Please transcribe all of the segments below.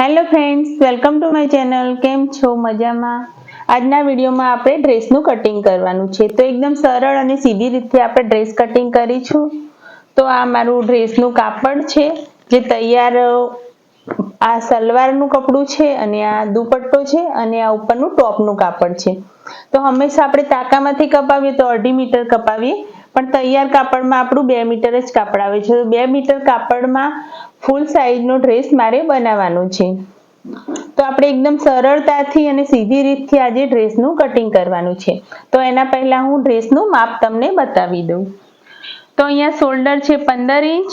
Hello friends welcome to my channel કેમ છો? મજામાં? આજના વિડીયોમાં આપણે ડ્રેસનું કટિંગ કરવાનું છે. તો એકદમ સરળ અને સીધી રીતે આપણે ડ્રેસ કટિંગ કરીશું. તો આ મારું ડ્રેસનું કાપડ છે, જે તૈયાર આ સલવારનું કપડું છે અને આ દુપટ્ટો છે અને આ ઉપરનું ટોપનું કાપડ છે. તો હંમેશા આપણે તાકામાંથી કપાવીએ તો અઢી મીટર કપાવીએ. પણ તૈયાર કાપડમાં આપણું બે મીટર જ કાપડ આવે છે. તો બે મીટર કાપડમાં ફૂલ સાઈઝનો ડ્રેસ મારે બનાવવાનો છે. તો આપણે એકદમ સરળતાથી અને સીધી રીતથી આજે ડ્રેસનું કટિંગ કરવાનું છે. તો એના પહેલાં હું ડ્રેસનું માપ તમને બતાવી દઉં. તો અહીંયા શોલ્ડર છે પંદર ઇંચ,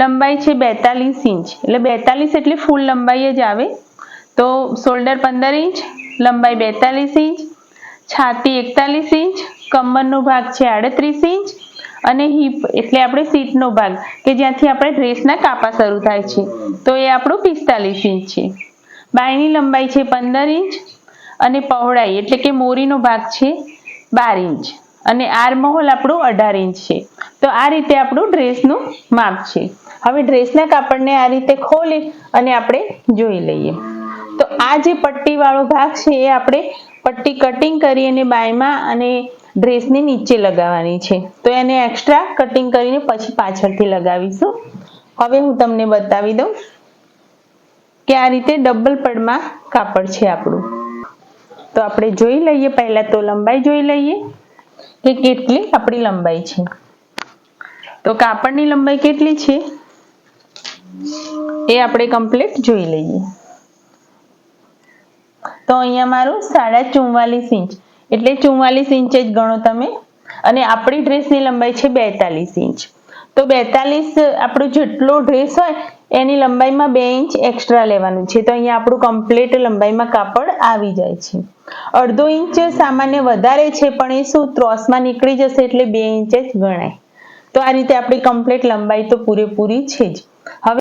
લંબાઈ છે બેતાલીસ ઇંચ. એટલે બેતાલીસ એટલે ફૂલ લંબાઈ જ આવે. તો શોલ્ડર પંદર ઇંચ, લંબાઈ બેતાલીસ ઇંચ, છાતી એકતાલીસ ઇંચ કમરનો ભાગ છે આડત્રીસ ઇંચ અને હિપ એટલે આપણે સીટનો ભાગ, કે જ્યાંથી આપણે ડ્રેસના કાપા શરૂ થાય છે. તો એ આપણું પિસ્તાલીસ ઇંચ છે. બાયની લંબાઈ છે પંદર ઇંચ અને પહોળાઈ એટલે કે મોરીનો ભાગ છે બાર ઇંચ અને આર્મહોલ આપણું અઢાર ઇંચ છે. તો આ રીતે આપણું ડ્રેસનું માપ છે. હવે ડ્રેસના કાપડને આ રીતે ખોલી અને આપણે જોઈ લઈએ. તો આ જે પટ્ટીવાળો ભાગ છે એ આપણે પટ્ટી કટિંગ કરી અને બાયમાં અને ડ્રેસની નીચે લગાવવાની છે. તો એને એક્સ્ટ્રા કટિંગ કરીને પછી પાછળથી લગાવીશું. હવે હું તમને બતાવી દઉં કે આ રીતે ડબલ પડમાં કાપડ છે આપણું. તો આપણે જોઈ લઈએ, પહેલા તો લંબાઈ જોઈ લઈએ કે કેટલી આપણી લંબાઈ છે. તો કાપડની લંબાઈ કેટલી છે? એ આપણે કમ્પ્લીટ જોઈ લઈએ. તો અહીંયા મારું સાડા ચુમ્માલીસ ઇંચ. એટલે ચુમ્માલીસ ઇંચ જ ગણો તમે. અને આપણી ડ્રેસની લંબાઈ છે બેતાલીસ ઇંચ. તો બેતાલીસ આપણો જેટલો ડ્રેસ હોય, એની લંબાઈમાં બે ઇંચ એક્સ્ટ્રા લેવાનું છે. તો અહીંયા આપણું કમ્પ્લીટ લંબાઈમાં કાપડ આવી જાય છે. અડધો ઇંચ સામાન્ય વધારે છે, પણ એ શું, ત્રોસમાં નીકળી જશે એટલે બે ઇંચ જ ગણાય. તો આ રીતે આપણી કમ્પ્લીટ લંબાઈ તો પૂરેપૂરી છે જ. હવે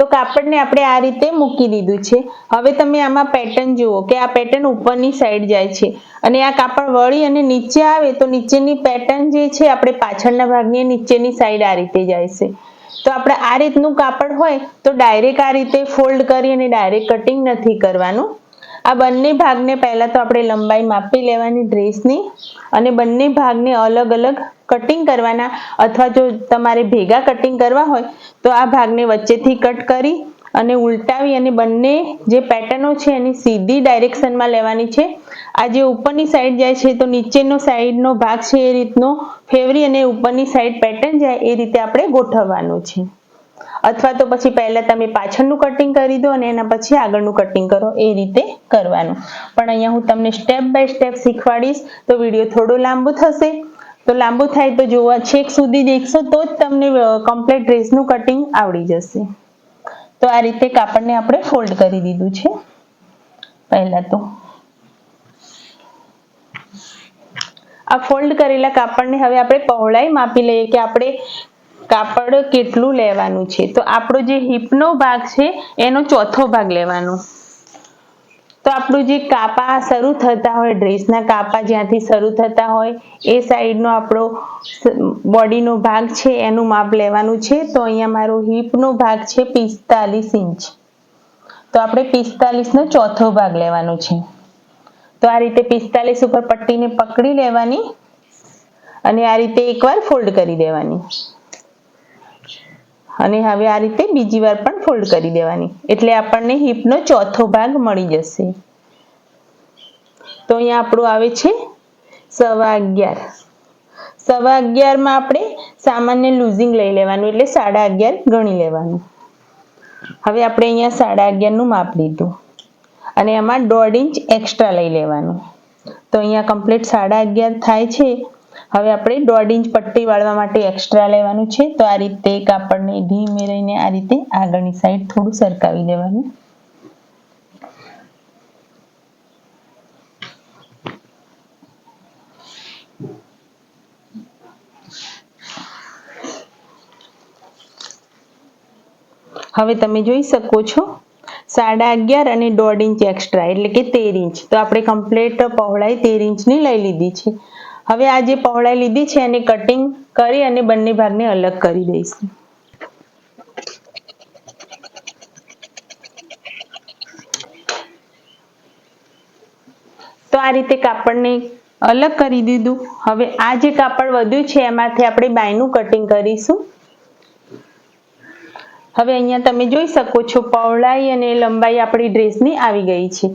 તો કાપડને આપણે આ રીતે મૂકી દીધું છે. હવે તમે આમાં પેટર્ન જુઓ કે આ પેટર્ન ઉપરની સાઈડ જાય છે. અને આ કાપડ વળી અને નીચે આવે તો નીચેની પેટર્ન જે છે આપણે પાછળના ભાગની નીચેની સાઈડ આ રીતે જાય છે. તો આપણે આ રીતનું કાપડ હોય તો ડાયરેક્ટ આ રીતે ફોલ્ડ કરી અને ડાયરેક્ટ કટિંગ નથી કરવાનું. આ બંને ભાગને પહેલાં તો આપણે લંબાઈ માપી લેવાની ડ્રેસની અને બંને ભાગને અલગ અલગ કટિંગ કરવાના અથવા જો તમારે ભેગા કટિંગ કરવા હોય તો આ ભાગને વચ્ચેથી કટ કરી અને ઉલટાવી અને બંને જે પેટર્નો છે એની સીધી ડાયરેક્શનમાં લેવાની છે. આ જે ઉપરની સાઈડ જાય છે તો નીચેનો સાઈડનો ભાગ છે એ રીતનો ફેવરી અને ઉપરની સાઈડ પેટર્ન જાય એ રીતે આપણે ગોઠવવાનું છે. અથવા તો પછી પહેલા તમે પાછળનું કટિંગ કરી દો અને એના પછી આગળનું કટિંગ કરો, એ રીતે કરવાનું. પણ અહીંયા હું તમને સ્ટેપ બાય સ્ટેપ શીખવાડીશ, તો વીડિયો થોડો લાંબો થશે. તો લાંબુ થાય તો જોવા છેક સુધી દેખશો, તો જ તમને કમ્પ્લીટ ડ્રેસનું કટિંગ આવડી જશે. તો આ રીતે કાપડને આપણે ફોલ્ડ કરી દીધું છે. પહેલા તો. આ ફોલ્ડ કરેલા કાપડને હવે આપણે પહોળાઈ માપી લઈએ કે આપણે કાપડ કેટલું લેવાનું છે? તો આપણો જે હિપનો ભાગ છે, એનો ચોથો ભાગ લેવાનો. તો આપણું જે કાપા શરૂ થતા હોય, ડ્રેસના કાપા જ્યાંથી શરૂ થતા હોય, એ સાઈડનો આપણો બોડીનો ભાગ છે, એનું માપ લેવાનું છે. તો અહીંયા મારો હિપનો ભાગ છે પિસ્તાલીસ ઇંચ. તો આપણે પિસ્તાલીસનો ચોથો ભાગ લેવાનો છે. તો આ રીતે પિસ્તાલીસ ઉપર પટ્ટીને પકડી લેવાની અને આ રીતે એકવાર ફોલ્ડ કરી દેવાની. અને હવે આ રીતે બીજી વાર પણ ફોલ્ડ કરી દેવાની. એટલે આપણને હિપનો ચોથો ભાગ મળી જશે. તો અહીંયા આપણું આવે છે સવા અગિયાર. સવા અગિયારમાં આપણે સામાન્ય લૂઝિંગ લઈ લેવાનું, એટલે સાડા અગિયાર ગણી લેવાનું. હવે આપણે અહીંયા સાડા અગિયારનું માપ લીધું. અને એમાં દોઢ ઇંચ એક્સ્ટ્રા લઈ લેવાનું. તો અહીંયા કમ્પ્લીટ સાડા અગિયાર થાય છે. હવે આપણે દોઢ ઇંચ પટ્ટી વાળવા માટે એક્સ્ટ્રા લેવાનું છે. તો આ રીતે કાપડને ધીમે રહીને આ રીતે આગળની સાઈડ થોડું સરકાવી દેવાનું. હવે તમે જોઈ શકો છો, સાડા અગિયાર અને દોઢ ઇંચ એક્સ્ટ્રા એટલે કે તેર ઇંચ. તો આપણે કમ્પ્લીટ પહોળાઈ તેર ઇંચની લઈ લીધી છે. હવે આ જે પહોળાઈ લીધી છે, એને કટિંગ કરી અને બંને ભાગને અલગ કરી દઈશું. તો આ રીતે કાપડને અલગ કરી દીધું. હવે આ જે કાપડ વધ્યું છે, એમાંથી આપણે બાયનું કટિંગ કરીશું. હવે અહીંયા તમે જોઈ શકો છો, પહોળાઈ અને લંબાઈ આપણી ડ્રેસની આવી ગઈ છે.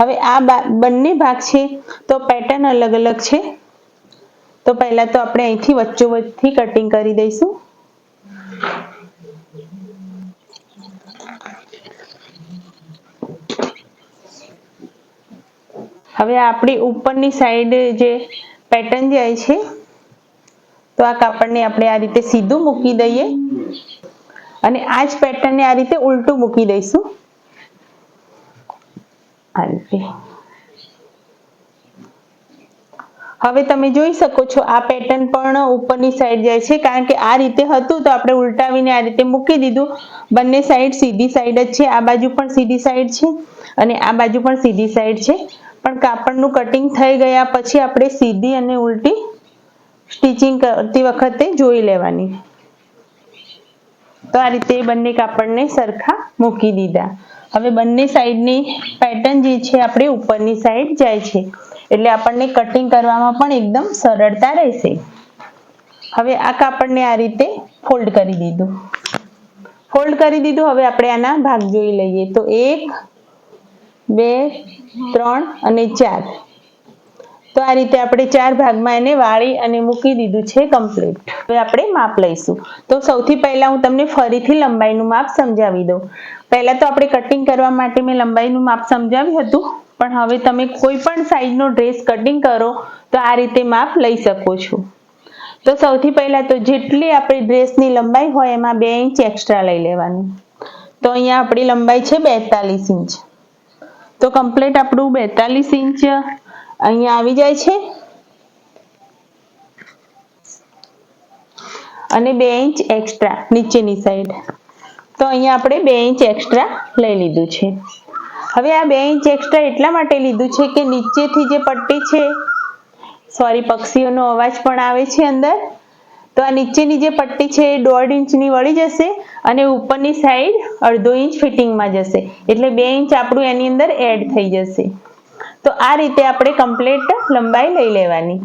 હવે આ બંને ભાગ છે, તો પેટર્ન અલગ અલગ છે. તો પહેલા તો આપણે અહીંથી વચ્ચોવચ્ચથી કટિંગ કરી દઈશું. હવે આપણી ઉપરની સાઈડ જે પેટર્ન જાય છે, તો આ કાપડને આપણે આ રીતે સીધું મૂકી દઈએ. અને આ જ પેટર્નને આ રીતે ઉલટું મૂકી દઈશું. આ રીતે. હવે તમે જોઈ શકો છો, આ પેટર્ન પણ ઉપરની સાઈડ જાય છે, કારણ કે આ રીતે હતું તો આપણે ઉલટાવીને આ રીતે મૂકી દીધું. બંને સાઈડ સીધી સાઈડ જ છે, આ બાજુ પણ સીધી સાઈડ છે અને આ બાજુ પણ સીધી સાઈડ છે. પણ કાપડનું કટિંગ થઈ ગયા પછી આપણે સીધી અને ઉલટી સ્ટિચિંગ કરતી વખતે જોઈ લેવાની. તો આ રીતે બંને કાપડને સરખા મૂકી દીધા. હવે બંને સાઈડની પેટર્ન જે છે, આપણે ઉપરની સાઈડ જાય છે. એટલે આપણને કટિંગ કરવામાં પણ એકદમ સરળતા રહેશે. હવે આ કાપડને આ રીતે ફોલ્ડ કરી દીધું. ફોલ્ડ કરી દીધું, હવે આપણે આના ભાગ જોઈ લઈએ. તો એક, બે, ત્રણ અને ચાર. તો આ રીતે આપણે ચાર ભાગમાં એને વાળી અને મૂકી દીધું છે કમ્પ્લીટ હવે આપણે માપ લઈશું. તો સૌથી પહેલા હું તમને ફરીથી લંબાઈનું માપ સમજાવી દઉં. પહેલા તો આપણે કટિંગ કરવા માટે મેં લંબાઈનું માપ સમજાવ્યું હતું. પણ હવે તમે કોઈ પણ સાઈઝનો ડ્રેસ કટિંગ કરો, તો આ રીતે માપ લઈ શકો છો. તો સૌથી પહેલાં તો જેટલી આપણી ડ્રેસની લંબાઈ હોય એમાં બે ઇંચ એક્સ્ટ્રા લઈ લેવાનું. તો અહીંયા આપણી લંબાઈ છે બેતાલીસ ઇંચ તો કમ્પ્લીટ આપણું બેતાલીસ ઇંચ અહીંયા આવી જાય છે. અને બે ઇંચ એક્સ્ટ્રા નીચેની સાઈડ તો અહીંયા આપણે બે ઇંચ એક્સ્ટ્રા લઈ લીધું છે. હવે આ બે ઇંચ એક્સ્ટ્રા એટલા માટે લીધું છે કે નીચેથી જે પટ્ટી છે સોરી પક્ષીઓનો અવાજ પણ આવે છે અંદર. તો આ નીચેની જે પટ્ટી છે એ દોઢ ઇંચની વળી જશે અને ઉપરની સાઈડ અડધો ઇંચ ફિટિંગમાં જશે. એટલે બે ઇંચ આપણું એની અંદર એડ થઈ જશે. તો આ રીતે આપણે કમ્પ્લીટ લંબાઈ લઈ લેવાની.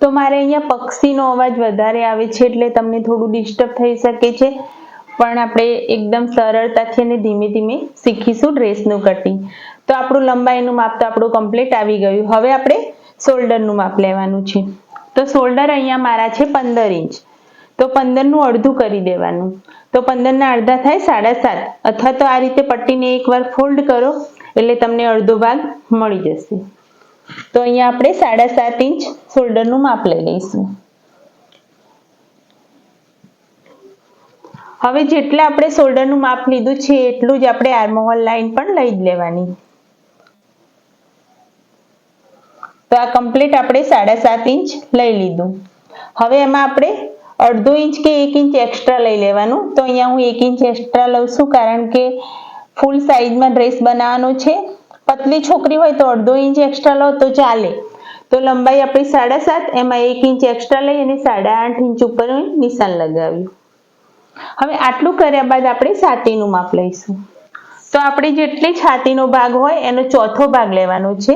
તો મારે અહીંયા પક્ષીનો અવાજ વધારે આવે છે એટલે તમને થોડું ડિસ્ટર્બ થઈ શકે છે. પણ આપણે એકદમ સરળતાથી અને ધીમે ધીમે શીખીશું ડ્રેસનું કટિંગ તો આપણું લંબાઈનું માપ તો આપણું કમ્પ્લીટ આવી ગયું. હવે આપણે શોલ્ડરનું માપ લેવાનું છે. તો શોલ્ડર અહીંયા મારા છે પંદર ઇંચ. તો પંદરનું અડધું કરી દેવાનું. તો પંદરના અડધા થાય સાડા સાત. અથવા તો આ રીતે પટ્ટીને એકવાર ફોલ્ડ કરો, એટલે તમને અડધો ભાગ મળી જશે. તો અહીંયા આપણે સાડા સાત ઇંચ શોલ્ડરનું માપ લઈ લઈશું. હવે જેટલા આપણે શોલ્ડરનું માપ લીધું છે, એટલું જ આપણે આર્મહોલ લાઈન પણ લઈ જ લેવાની. તો આ કમ્પ્લીટ આપણે સાડા સાત ઇંચ લઈ લીધું. હવે એમાં આપણે અડધો ઇંચ કે એક ઇંચ એક્સ્ટ્રા લઈ લેવાનું. તો અહીંયા હું એક ઇંચ એક્સ્ટ્રા લઉં છું, કારણ કે ફૂલ સાઈઝમાં ડ્રેસ બનાવવાનો છે. પતલી છોકરી હોય તો અડધો ઇંચ એક્સ્ટ્રા લો, તો ચાલે. તો લંબાઈ આપણી સાડા સાત, એમાં એક ઇંચ એક્સ્ટ્રા લઈ અને સાડા આઠ ઇંચ ઉપર નિશાન લગાવ્યું. હવે આટલું કર્યા બાદ આપણે છાતીનું માપ લઈશું. તો આપણે જેટલી છાતીનો ભાગ હોય એનો ચોથો ભાગ લેવાનો છે.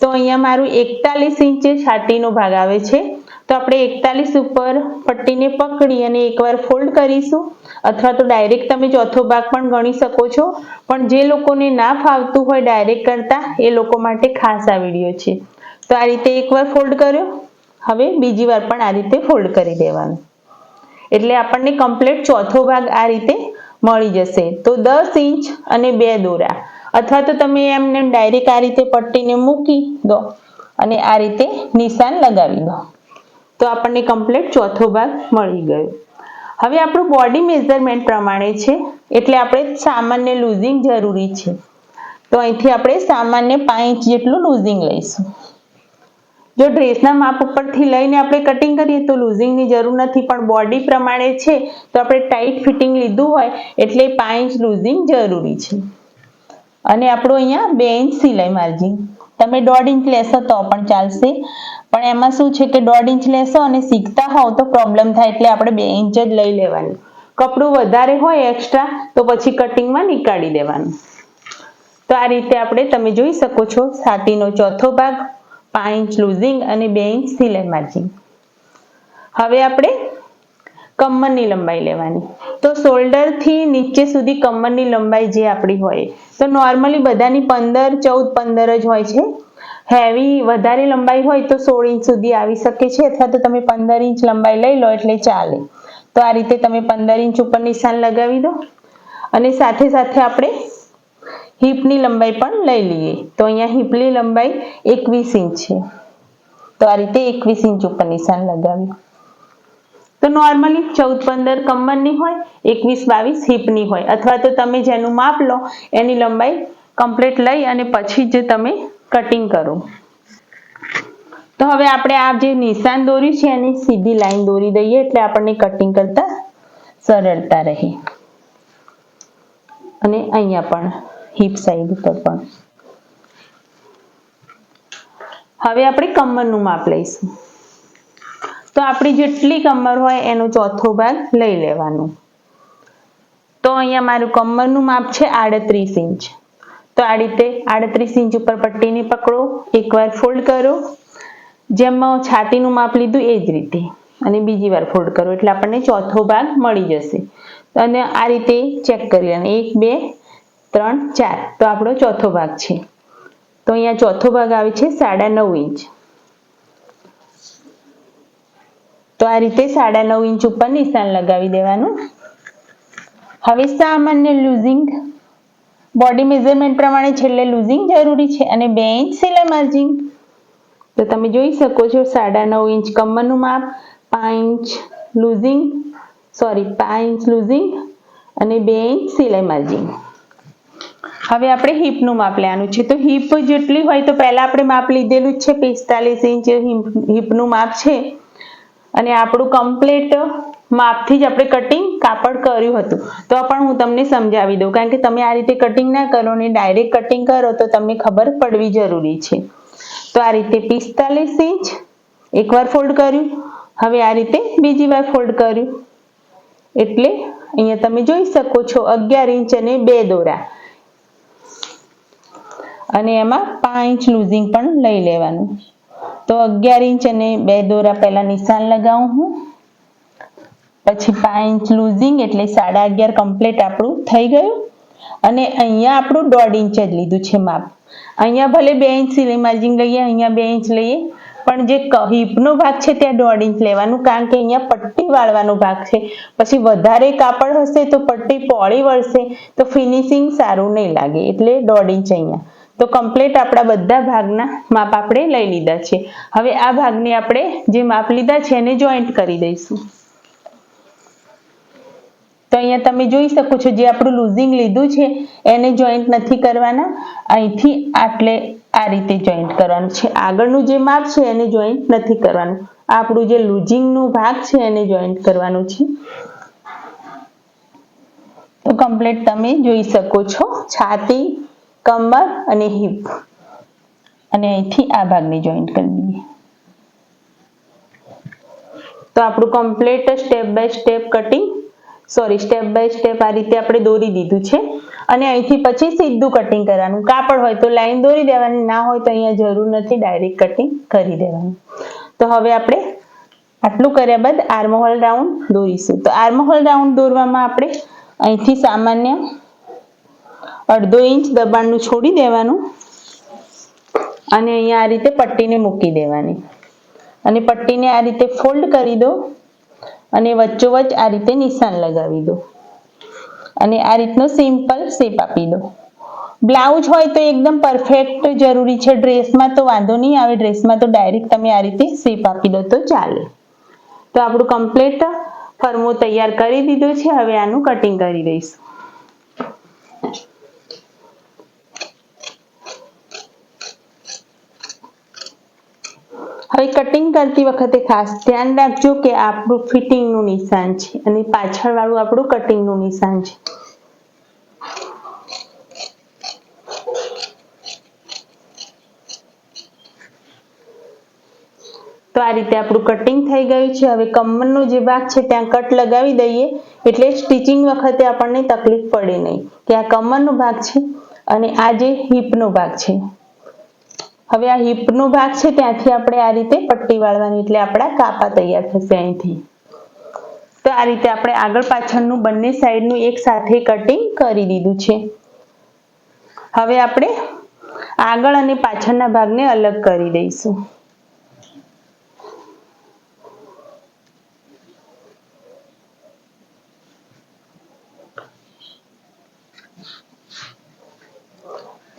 તો અહીંયા મારું એકતાલીસ ઇંચે છાતીનો ભાગ આવે છે. તો આપણે એકતાલીસ ઉપર પટ્ટીને પકડી અને એકવાર ફોલ્ડ કરીશું. અથવા તો ડાયરેક્ટ તમે ચોથો ભાગ પણ ગણી શકો છો. પણ જે લોકોને ના ફાવતું હોય ડાયરેક્ટ કરતા એ લોકો માટે ખાસ આ વીડિયો છે. તો આ રીતે એકવાર ફોલ્ડ કર્યો. હવે બીજી વાર પણ આ રીતે ફોલ્ડ કરી દેવાનું. એટલે આપણને કમ્પ્લીટ ચોથો ભાગ આ રીતે મળી જશે. તો દસ ઇંચ અને બે દોરા. અથવા તો તમે એમને ડાયરેક્ટ આ રીતે પટ્ટીને મૂકી દો અને આ રીતે નિશાન લગાવી દો. તો આપણને કમ્પ્લીટ ચોથો ભાગ મળી ગયો. હવે આપણું બોડી મેઝરમેન્ટ પ્રમાણે છે, એટલે આપણે સામાન્ય લૂઝિંગ જરૂરી છે. તો અહીંથી આપણે સામાન્ય પાંચ ઇંચ જેટલું લૂઝિંગ લઈશું. જો ડ્રેસના માપ ઉપરથી લઈને આપણે કટિંગ કરીએ તો લૂઝિંગની જરૂર નથી, પણ બોડી પ્રમાણે છે, તો આપણે ટાઈટ ફિટિંગ લીધું હોય, એટલે પાંચ ઇંચ લૂઝિંગ જરૂરી છે. અને આપણું અહીંયા બે ઇંચ સિલાઈ માર્જિન તમે દોઢ ઇંચ લેશો તો પણ ચાલશે. પણ એમાં શું છે કે દોઢ ઇંચ લેશો અને શીખતા હોવ તો પ્રોબ્લેમ થાય, એટલે આપણે બે ઇંચ જ લઈ લેવાનું. કપડું વધારે હોય એક્સ્ટ્રા તો પછી કટિંગમાં નીકાળી દેવાનું તો આ રીતે આપણે તમે જોઈ શકો છો છાતીનો ચોથો ભાગ પાંચ ઇંચ લૂઝિંગ અને બે ઇંચ સિલાઈ માર્જિન હવે આપણે કમરની લંબાઈ લેવાની. તો શોલ્ડરથી નીચે સુધી કમરની લંબાઈ જે આપણી હોય, તો નોર્મલી બધાની પંદર, ચૌદ, પંદર જ હોય છે. હેવી વધારે લંબાઈ હોય તો સોળ ઇંચ સુધી આવી શકે છે, અથવા તો તમે પંદર ઇંચ લંબાઈ લઈ લો એટલે ચાલે. તો આ રીતે તમે પંદર ઇંચ ઉપર નિશાન લગાવી દો. અને સાથે સાથે આપણે હિપની લંબાઈ પણ લઈ લઈએ. તો અહીંયા હિપની લંબાઈ એકવીસ ઇંચ છે. તો આ રીતે એકવીસ ઇંચ ઉપર નિશાન લગાવ્યું. તો નોર્મલી ચૌદ પંદર કમરની હોય, એકવીસ બાવીસ હિપની હોય. અથવા તો તમે જેનું માપ લો, એની લંબાઈ કમ્પ્લીટ લઈ અને પછી જ તમે કટિંગ કરો. તો હવે આપણે આ જે નિશાન દોર્યું છે, એની સીધી લાઈન દોરી દઈએ એટલે આપણને કટિંગ કરતા સરળતા રહે. અને અહીંયા પણ હિપ સાઈડ ઉપર પણ. હવે આપણે કમરનું માપ લઈશું. તો આપણી જેટલી કમર હોય એનો ચોથો ભાગ લઈ લેવાનું. તો અહીંયા મારું કમરનું માપ છે આડત્રીસ ઇંચ. તો આ રીતે આડત્રીસ ઇંચ ઉપર પટ્ટીને પકડો, એકવાર ફોલ્ડ કરો. જેમ છાતીનું માપ લીધું એ જ રીતે. અને બીજી વાર ફોલ્ડ કરો, એટલે આપણને ચોથો ભાગ મળી જશે. અને આ રીતે ચેક કરી લેવાનું. એક, બે ત્રણ, ચાર. તો આપણો ચોથો ભાગ છે. તો અહીંયા ચોથો ભાગ આવે છે સાડા નવ ઇંચ. તો આ રીતે સાડા નવ ઇંચ ઉપર નિશાન લગાવી દેવાનું. હવે સામાન્ય લૂઝિંગ બોડી મેઝરમેન્ટ પ્રમાણે છેલ્લે લૂઝિંગ જરૂરી છે અને બે ઇંચ સિલાઈ માર્જિંગ તો તમે જોઈ શકો છો સાડા નવ ઇંચ કમરનું માપ, પાંચ લૂઝિંગ સોરી પાંચ ઇંચ લૂઝિંગ અને બે ઇંચ સિલાઈ માર્જિંગ હવે આપણે હિપનું માપ લેવાનું છે. તો હિપ જેટલી હોય તો પહેલાં આપણે માપ લીધેલું જ છે, પિસ્તાલીસ ઇંચ હિપનું માપ છે. અને આપણું કમ્પ્લીટ માપથી જ આપણે કટિંગ કાપડ કર્યું હતું. તો પણ હું તમને સમજાવી દઉં. કારણ કે તમે આ રીતે કટિંગ ના કરો ને ડાયરેક્ટ કટિંગ કરો તો તમને ખબર પડવી જરૂરી છે. તો આ રીતે પિસ્તાલીસ ઇંચ એકવાર ફોલ્ડ કર્યું. હવે આ રીતે બીજી વાર ફોલ્ડ કર્યું. એટલે અહીંયા તમે જોઈ શકો છો અગિયાર ઇંચ અને બે દોરા. અને એમાં પાંચ ઇંચ લૂઝિંગ પણ લઈ લેવાનું. તો અગિયાર ઇંચ અને બે દોરા પહેલાં નિશાન લગાવું હું. પછી પાંચ ઇંચ લૂઝિંગ એટલે સાડા અગિયાર કમ્પ્લીટ આપણું થઈ ગયું. અને અહીંયા આપણું દોઢ ઇંચ જ લીધું છે માપ. અહીંયા ભલે બે ઇંચ સિલાઈ માર્જિન લઈએ, અહીંયા બે ઇંચ લઈએ, પણ જે હિપનો ભાગ છે ત્યાં દોઢ ઇંચ લેવાનું, કારણ કે અહીંયા પટ્ટી વાળવાનો ભાગ છે. પછી વધારે કાપડ હશે તો પટ્ટી પોળી વળશે, તો ફિનિશિંગ સારું નહીં લાગે, એટલે દોઢ ઇંચ અહીંયા. તો કમ્પ્લીટ આપણા બધા ભાગના માપ આપણે લઈ લીધા છે. હવે આ ભાગને આપણે જે માપ લીધા છે એને જોઈન્ટ કરી દઈશું. તો અહીંયા તમે જોઈ શકો છો જે આપણું લૂઝિંગ લીધું છે, એને જોઈન્ટ નથી કરવાના. અહીંથી આટલે આ રીતે જોઈન્ટ કરવાનું છે. આગળનું જે માપ છે એને જોઈન્ટ નથી કરવાનું. આપણું જે લૂઝિંગનું ભાગ છે એને જોઈન્ટ કરવાનું છે. તો કમ્પ્લીટ તમે જોઈ શકો છો. છાતી કમર અને હિપ અને અહીંથી આ ભાગને જોઈન્ટ કરી દઈએ તો આપણું complete step by step cutting sorry step by step આ રીતે આપણે દોરી દીધું છે. અને અહીંથી પછી સીધું કટિંગ કરવાનું. કાપડ હોય તો લાઈન દોરી દેવાની, ના હોય તો અહીંયા જરૂર નથી ડાયરેક્ટ કટિંગ કરી દેવાનું. તો હવે આપણે આટલું કર્યા બાદ આર્મહોલ રાઉન્ડ દોરીશું. તો આર્મહોલ રાઉન્ડ દોરવામાં આપણે અહીંથી સામાન્ય અડધો ઇંચ દબાણનું છોડી દેવાનું. અને અહીંયા આ રીતે પટ્ટીને મૂકી દેવાની. અને પટ્ટીને આ રીતે ફોલ્ડ કરી દો. અને વચ્ચોવચ્ચ આ રીતે નિશાન લગાવી દો. અને આ રીતનો સિમ્પલ શેપ આપી દો. બ્લાઉઝ હોય તો એકદમ પરફેક્ટ જરૂરી છે ડ્રેસમાં, તો વાંધો નહીં. આવે ડ્રેસમાં તો ડાયરેક્ટ તમે આ રીતે શેપ આપી દો તો ચાલે. તો આપણું કમ્પ્લીટ ફરમો તૈયાર કરી દીધો છે. હવે આનું કટિંગ કરી દઈશું. હવે કટિંગ કરતી વખતે ખાસ ધ્યાન રાખજો કે આપણું ફિટિંગનું નિશાન છે અને પાછળવાળું આપણું કટિંગનું નિશાન છે. તો આ રીતે આપણું કટિંગ થઈ ગયું છે. હવે કમરનો જે ભાગ છે ત્યાં કટ લગાવી દઈએ એટલે સ્ટિચિંગ વખતે આપણને તકલીફ પડે નહીં કે આ કમરનો ભાગ છે અને આ જે હિપનો ભાગ છે. હવે આ હિપનો ભાગ છે, ત્યાંથી આપણે આ રીતે પટ્ટી વાળવાની, એટલે આપણા કાપા તૈયાર થશે અહીંથી. તો આ રીતે આપણે આગળ પાછળનું બંને સાઈડનું એક સાથે કટિંગ કરી દીધું છે. હવે આપણે આગળ અને પાછળના ભાગને અલગ કરી દઈશું.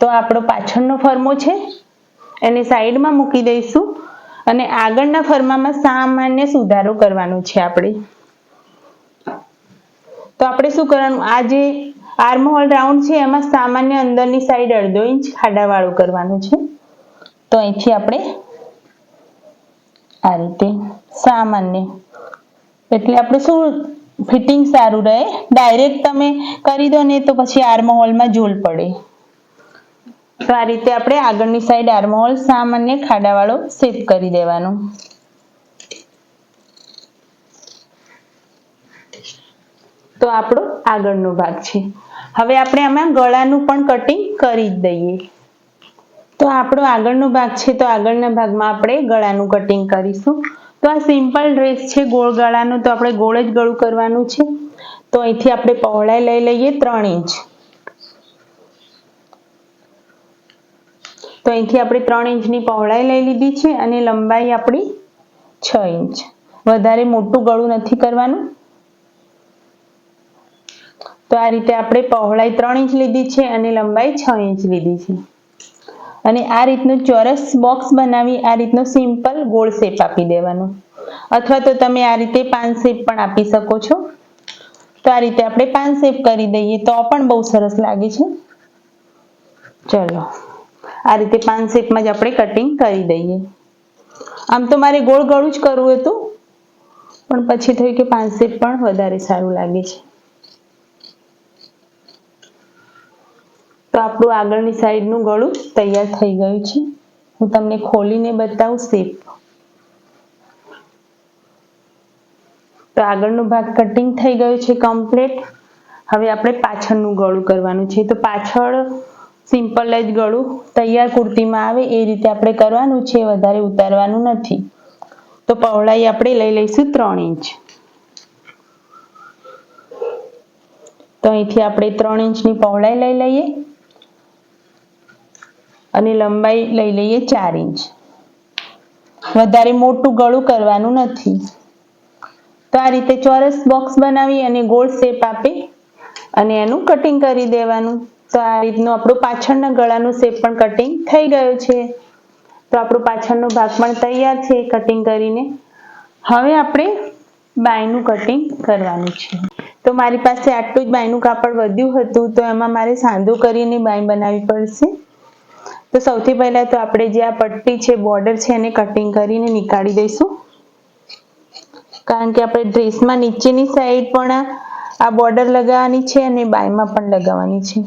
તો આપણો પાછળનો ફરમો છે એને સાઈડમાં મૂકી દઈશું અને આગળના ફરમામાં સામાન્ય સુધારો કરવાનો છે આપણે. તો આપણે શું કરવાનું? આ જે આર્મહોલ રાઉન્ડ છે, એમાં સામાન્ય અંદરની સાઈડ અડધો ઇંચ ખાડાવાળું કરવાનું છે. તો અહીંથી આપણે આ રીતે સામાન્ય એટલે આપણે શું ફિટિંગ સારું રહે? ડાયરેક્ટ તમે કરી દો ને તો પછી આર્મહોલમાં જોલ પડે. તો આ રીતે આપણે આગળની સાઈડ આર્મહોલ સામાન્ય ખાડાવાળો શેપ કરી દેવાનો. તો આપણો આગળનો ભાગ છે. હવે આપણે આમાં ગળાનું પણ કટિંગ કરી જ દઈએ. તો આપણો આગળનો ભાગ છે, તો આગળના ભાગમાં આપણે ગળાનું કટિંગ કરીશું. તો આ સિમ્પલ ડ્રેસ છે, ગોળ ગળાનો, તો આપણે ગોળ જ ગળું કરવાનું છે. તો અહીંથી આપણે પહોળાઈ લઈ લઈએ ત્રણ ઇંચ. તો અહીંથી આપણે ત્રણ ઇંચની પહોળાઈ લઈ લીધી છે અને લંબાઈ આપણી છ ઇંચ. વધારે મોટું ગળું નથી કરવાનું. તો આ રીતે આપણે પહોળાઈ ત્રણ ઇંચ લીધી છે અને લંબાઈ છ ઇંચ લીધી છે. અને આ રીતનું ચોરસ બોક્સ બનાવી આ રીતનો સિમ્પલ ગોળ શેપ આપી દેવાનો. અથવા તો તમે આ રીતે પાન શેપ પણ આપી શકો છો. તો આ રીતે આપણે પાન શેપ કરી દઈએ તો પણ બહુ સરસ લાગે છે. ચલો. આ રીતે પાન શેપમાં જ આપણે કટિંગ કરી દઈએ. આમ તો મારે ગોળ ગળું જ કરવું હતું, પણ પછી થયું કે પાન શેપ પણ વધારે સારું લાગે છે. તો આપણું આગળની સાઈડનું ગળું તૈયાર થઈ ગયું છે. હું તમને ખોલીને બતાવું શેપ. તો આગળનો ભાગ કટિંગ થઈ ગયો છે કમ્પ્લીટ હવે આપણે પાછળનું ગળું કરવાનું છે. તો પાછળ સિમ્પલ જ ગળું તૈયાર કુર્તીમાં આવે એ રીતે આપણે કરવાનું છે, વધારે ઉતારવાનું નથી. તો પહોળાઈ આપણે લઈ લઈશું ત્રણ ઇંચ. તો અહીંથી આપણે ત્રણ ઇંચની પહોળાઈ લઈ લઈએ અને લંબાઈ લઈ લઈએ ચાર ઇંચ. વધારે મોટું ગળું કરવાનું નથી. તો આ રીતે ચોરસ બોક્સ બનાવી અને ગોળ શેપ આપી અને એનું કટિંગ કરી દેવાનું. તો આ રીતનું આપણું પાછળના ગળાનું શેપ પણ કટિંગ થઈ ગયો છે. તો આપણું પાછળનો ભાગ પણ તૈયાર છે કટિંગ કરીને. હવે આપણે બાયનું કટિંગ કરવાનું છે. તો મારી પાસે આટલું જ બાયનું કાપડ વધ્યું હતું, તો એમાં મારે સાંધો કરીને બાય બનાવવી પડશે. તો સૌથી પહેલા તો આપણે જે આ પટ્ટી છે બોર્ડર છે, એને કટિંગ કરીને નીકાળી દઈશું. કારણ કે આપણે ડ્રેસમાં નીચેની સાઈડ પણ આ બોર્ડર લગાવવાની છે અને બાયમાં પણ લગાવવાની છે.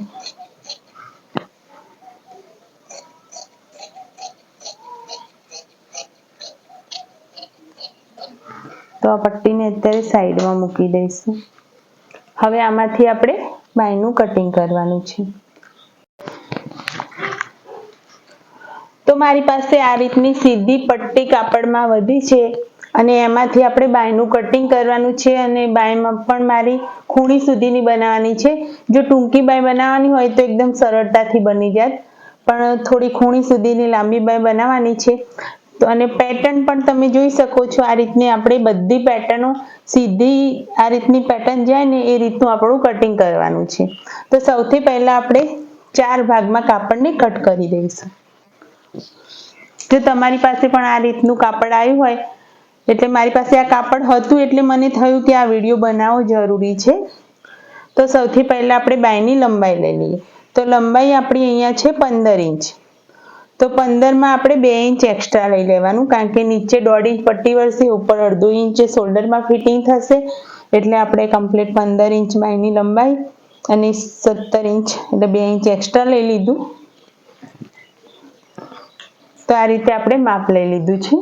તો આ પટ્ટીને અત્યારે સાઈડમાં મૂકી દઈશું. હવે આમાંથી આપણે બાયનું કટિંગ કરવાનું છે. તો મારી પાસે આ રીતની સીધી પટ્ટી કાપડમાં વધી છે. અને એમાંથી આપણે બાયનું કટિંગ કરવાનું છે અને બાયમાં પણ મારી ખૂણી સુધીની બનાવવાની છે. જો ટૂંકી બાય બનાવવાની હોય તો એકદમ સરળતાથી બની જાય. પણ થોડી ખૂણી સુધીની લાંબી બાય બનાવવાની છે. તો અને પેટર્ન પણ તમે જોઈ શકો છો, આ રીતની આપણે બધી પેટર્નો સીધી આ રીતની પેટર્ન જાય ને એ રીતનું આપણું કટિંગ કરવાનું છે. તો સૌથી પહેલાં આપણે ચાર ભાગમાં કાપડને કટ કરી દઈશું. જો તમારી પાસે પણ આ રીતનું કાપડ આવ્યું હોય એટલે મારી પાસે આ કાપડ હતું એટલે મને થયું કે આ વીડિયો બનાવવો જરૂરી છે. તો સૌથી પહેલાં આપણે બાયની લંબાઈ લઈ લઈએ. તો લંબાઈ આપણી અહીંયા છે પંદર ઇંચ. તો પંદરમાં આપણે બે ઇંચ એક્સ્ટ્રા લઈ લેવાનું, કારણ કે નીચે દોઢ ઇંચ પટ્ટી વળશે, ઉપર અડધો ઇંચ શોલ્ડરમાં ફિટિંગ થશે, એટલે આપણે કમ્પ્લીટ પંદર ઇંચ બાયની લંબાઈ અને સત્તર ઇંચ, એટલે બે ઇંચ એક્સ્ટ્રા લઈ લીધું. તો આ રીતે આપણે માપ લઈ લીધું છે.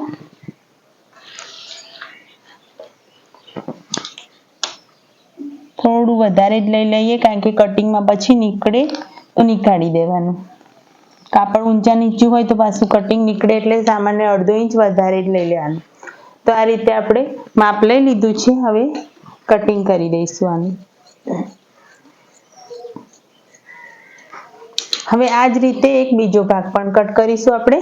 વધારે જ લઈ લઈએ, કારણ કે કટિંગમાં પછી નીકળે નીકાળી દેવાનું. કાપડ ઊંચા નીચું હોય તો પાછું કટિંગ નીકળે એટલે સામાન્ય અડધો ઇંચ વધારે જ લઈ લેવાનું. તો આ રીતે આપણે માપ લઈ લીધું છે, હવે કટિંગ કરી દઈશું આનું. હવે આ જ રીતે એક બીજો ભાગ પણ કટ કરીશું આપણે.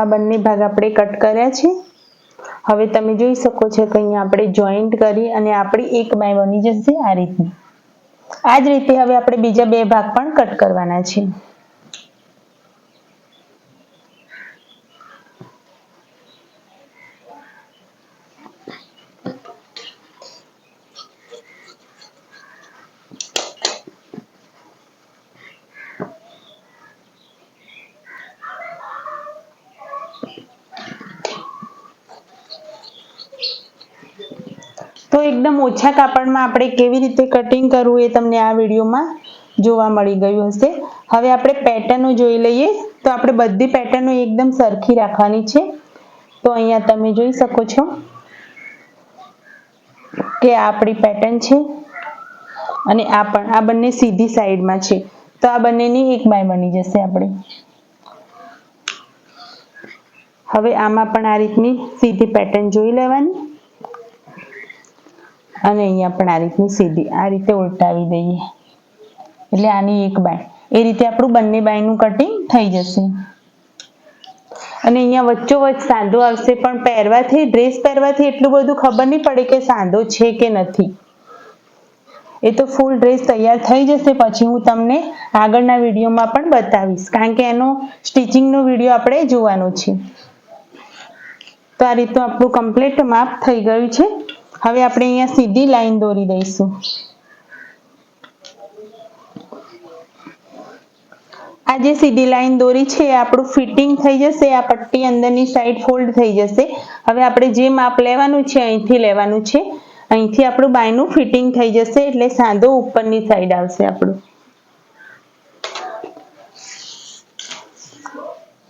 આ બંને ભાગ આપણે કટ કર્યા છે. હવે તમે જોઈ શકો છો કે અહીંયા આપણે જોઈન્ટ કરી અને આપણી એક બાય બની જશે આ રીતની. આ જ રીતે હવે આપણે બીજા બે ભાગ પણ કટ કરવાના છે તો એકદમ ઓછા કાપડમાં આપણે કેવી રીતે કટિંગ કરવું એ તમને આ વિડીયોમાં જોવા મળી ગયું હશે. હવે આપણે પેટર્નો જોઈ લઈએ. તો આપણે બધી પેટર્નો એકદમ સરખી રાખવાની છે. તો અહીંયા તમે જોઈ શકો છો કે આપણી પેટર્ન છે અને આ પણ, આ બંને સીધી સાઈડમાં છે. તો આ બંનેની એક બાય બની જશે આપણે. હવે આમાં પણ આ રીતની સીધી પેટર્ન જોઈ લેવાની. અને અહીંયા પણ આ રીતની સીધી, આ રીતે ઉલટાવી દઈએ. એટલે આની એક બાય એ રીતે આપણું બંને બાયનું કટિંગ થઈ જશે. અને અહીંયા વચ્ચોવચ્ચ સાંધો આવશે, પણ પહેરવાથી ડ્રેસ પહેરવાથી એટલું બધું ખબર નહીં પડે કે સાંધો છે કે નથી. એ તો ફૂલ ડ્રેસ તૈયાર થઈ જશે, પછી હું તમને આગળના વિડીયોમાં પણ બતાવીશ, કારણ કે એનો સ્ટિચિંગનો વીડિયો આપણે જોવાનો છે. તો આ રીતનું આપણું કમ્પ્લીટ માપ થઈ ગયું છે. હવે આપણે અહીંયા સીધી લાઈન દોરી દઈશું. આ જે સીધી લાઈન દોરી છે આપણું ફિટિંગ થઈ જશે, આ પટ્ટી અંદરની સાઈડ ફોલ્ડ થઈ જશે. હવે આપણે જે માપ લેવાનું છે, અહીંથી લેવાનું છે. અહીંથી આપણું બાયનું ફિટિંગ થઈ જશે, એટલે સાંધો ઉપરની સાઈડ આવશે આપણું.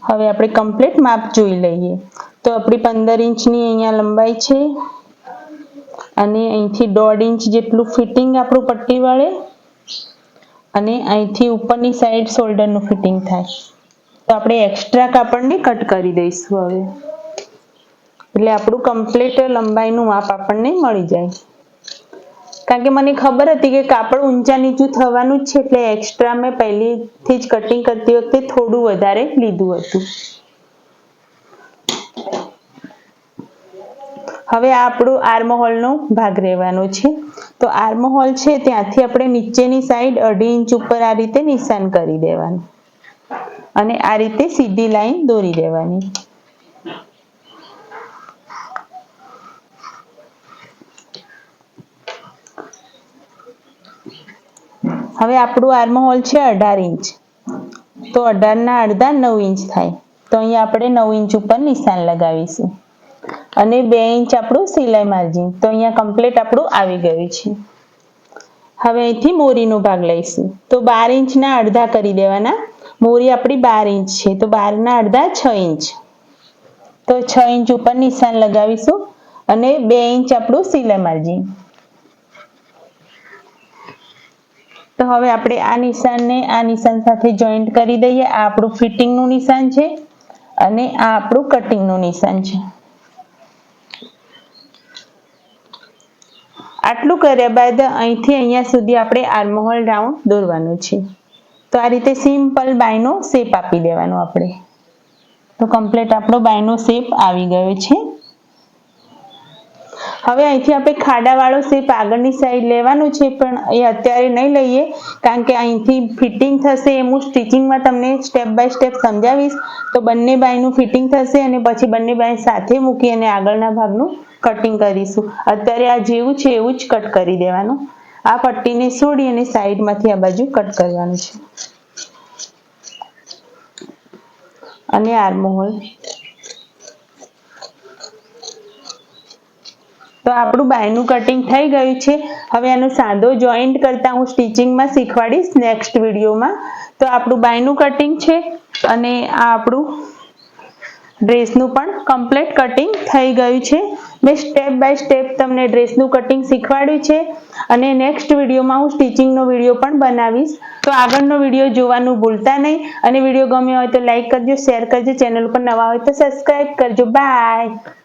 હવે આપણે કમ્પ્લીટ માપ જોઈ લઈએ. તો આપણી પંદર ઇંચની અહીંયા લંબાઈ છે. અને અહીંથી દોઢ ઇંચ જેટલું ફિટિંગ આપણું પટ્ટી વળે અને અહીંથી ઉપરની સાઈડ શોલ્ડરનું ફિટિંગ થાય. તો આપણે એક્સ્ટ્રા કાપડને કટ કરી દઈશું હવે. એટલે આપણું કમ્પ્લીટ લંબાઈનું માપ આપણને મળી જાય. કારણ કે મને ખબર હતી કે કાપડ ઊંચા નીચું થવાનું જ છે, એટલે એક્સ્ટ્રા મેં પહેલીથી જ કટિંગ કરતી વખતે થોડું વધારે લીધું હતું. હવે આપણું આર્મહોલનો ભાગ રહેવાનો છે. તો આર્મહોલ છે, ત્યાંથી આપણે નીચેની સાઈડ અઢી ઇંચ ઉપર આ રીતે નિશાન કરી દેવાનું. અને આ રીતે સીધી લાઈન દોરી દેવાની. હવે આપણું આર્મહોલ છે અઢાર ઇંચ. તો અઢારના અડધા નવ ઇંચ થાય. તો અહીંયા આપણે નવ ઇંચ ઉપર નિશાન લગાવીશું. અને બે ઇંચ આપણું સિલાઈ માર્જિન. તો અહીંયા કમ્પ્લીટ આપણું આવી ગયું છે. હવે અહીંથી મોરીનો ભાગ લઈશું. તો બાર ઇંચના અડધા કરી દેવાના. મોરી આપણી બાર ઇંચ છે. તો બારના અડધા છ ઇંચ. તો છ ઇંચ ઉપર નિશાન લગાવીશું અને બે ઇંચ આપણું સિલાઈ માર્જિન. તો હવે આપણે આ નિશાનને આ નિશાન સાથે જોઈન્ટ કરી દઈએ. આ આપણું ફિટિંગનું નિશાન છે અને આ આપણું કટિંગનું નિશાન છે. આટલું કર્યા બાદ અહીંથી અહીંયા સુધી આપણે આર્મહોલ રાઉન્ડ દોરવાનું છે. તો આ રીતે સિમ્પલ બાયનો શેપ આપી દેવાનો આપણે. તો કમ્પ્લીટ આપણો બાયનો શેપ આવી ગયો છે. હવે અહીંથી આપણે ખાડાવાળો શેપ આગળની સાઈડ લેવાનું છે, પણ એ અત્યારે નહીં લઈએ, કારણ કે અહીંથી ફિટિંગ થશે એ હું સ્ટિચિંગમાં તમને સ્ટેપ બાય સ્ટેપ સમજાવીશ. તો બંને બાયનું ફિટિંગ થશે અને પછી બંને બાય સાથે મૂકી અને આગળના ભાગનું કટિંગ કરીશું. અત્યારે આ જેવું છે એવું જ કટ કરી દેવાનું. આ પટ્ટીને છોડી અને સાઈડમાંથી આ બાજુ કટ કરવાનું છે. અને આર્મહોલ તો આપણું બાયનું કટિંગ થઈ ગયું છે. હવે આનો સાંધો જોઈન્ટ કરતા હું સ્ટિચિંગમાં શીખવાડીશ નેક્સ્ટ વિડીયોમાં. તો આપણું બાયનું કટિંગ છે અને આ આપણું ડ્રેસનું પણ કમ્પ્લીટ કટિંગ થઈ ગયું છે. મેં સ્ટેપ બાય સ્ટેપ તમને ડ્રેસનું કટિંગ શીખવાડ્યું છે અને નેક્સ્ટ વિડીયોમાં હું સ્ટિચિંગનો વીડિયો પણ બનાવીશ. તો આગળનો વીડિયો જોવાનું ભૂલતા નહીં. અને વીડિયો ગમ્યો હોય તો લાઈક કરજો શેર કરજો. ચેનલ પર નવા હોય તો સબસ્ક્રાઈબ કરજો. બાય